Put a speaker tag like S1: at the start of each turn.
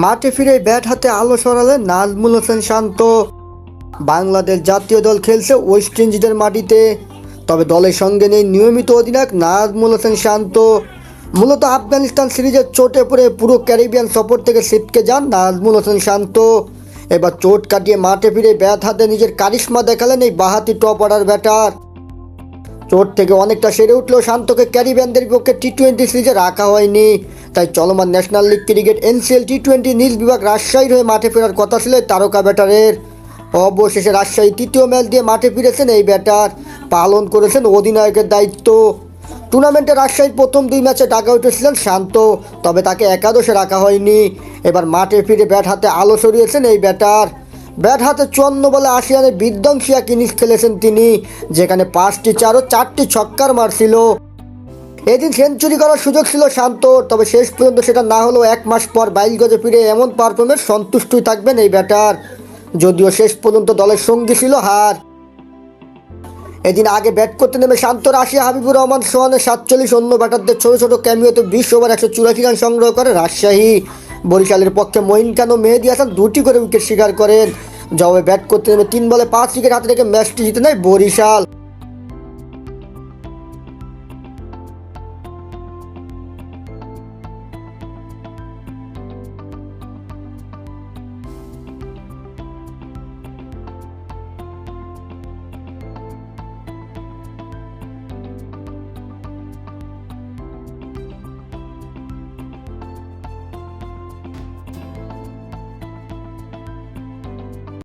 S1: মাঠে ফিরে ব্যাট হাতে আলো সরালেন নাজমুল হোসেন শান্ত। বাংলাদেশ জাতীয় দল খেলছে ওয়েস্ট ইন্ডিজের মাটিতে। তবে দলের সঙ্গে নেই নিয়মিত অধিনায়ক নাজমুল হোসেন শান্ত। মূলত আফগানিস্তান সিরিজের চোটে পড়ে পুরো ক্যারিবিয়ান সফর থেকে ছিটকে যান নাজমুল হোসেন শান্ত। এবার চোট কাটিয়ে মাঠে ফিরে ব্যাট হাতে নিজের কারিশ্মা দেখালেন এই বাহাতি টপ অর্ডার ব্যাটার। চোট থেকে অনেকটা সেরে উঠলেও শান্তকে ক্যারিবিয়ানদের বিপক্ষে টি টোয়েন্টি সিরিজে রাখা হয়নি। তাই চলমান national league cricket NCL T twenty নীল বিভাগ রাজশাহীর হয়ে মাঠে ফেরার কথা ছিল তারকা ব্যাটারের। অবশেষে রাজশাহী তৃতীয় ম্যাচ দিয়ে মাঠে ফিরেছেন এই ব্যাটার। পালন করেছেন অধিনায়কের দায়িত্ব। টুর্নামেন্টে রাজশাহীর প্রথম দুই ম্যাচে টাকা উঠেছিলেন শান্ত, তবে তাকে একাদশে রাখা হয়নি। এবার মাঠে ফিরে ব্যাট হাতে আলো সরিয়েছেন এই ব্যাটার। ব্যাট হাতে চুয়ান্ন বলে আশি রানের বিধ্বংসী এক ইনিংস খেলেছেন তিনি, যেখানে পাঁচটি চার ও চারটি ছক্কার মারছিল এদিন সেঞ্চুরি করার সুযোগ ছিল শান্ত, তবে শেষ পর্যন্ত সেটা না হলেও এক মাস পর বাইশ গজে ফিরে এমন পারফরমেন্স সন্তুষ্টই থাকবেন এই ব্যাটার। যদিও শেষ পর্যন্ত দলের সঙ্গী ছিল হার। এদিন আগে ব্যাট করতে নেমে শান্ত, রাশিয়া হাবিবুর রহমান সোহানের সাতচল্লিশ অন্য ব্যাটারদের ছোট ছোট ক্যামিওতে বিশ ওভার একশো চুরাশি রান সংগ্রহ করে রাজশাহী। বরিশালের পক্ষে মঈন কেন মেহেদি হাসান দুটি করে উইকেট শিকার করেন। জবাবে ব্যাট করতে নেমে তিন বলে পাঁচ উইকেট হাতে রেখে ম্যাচটি জিতে নেয় বরিশাল।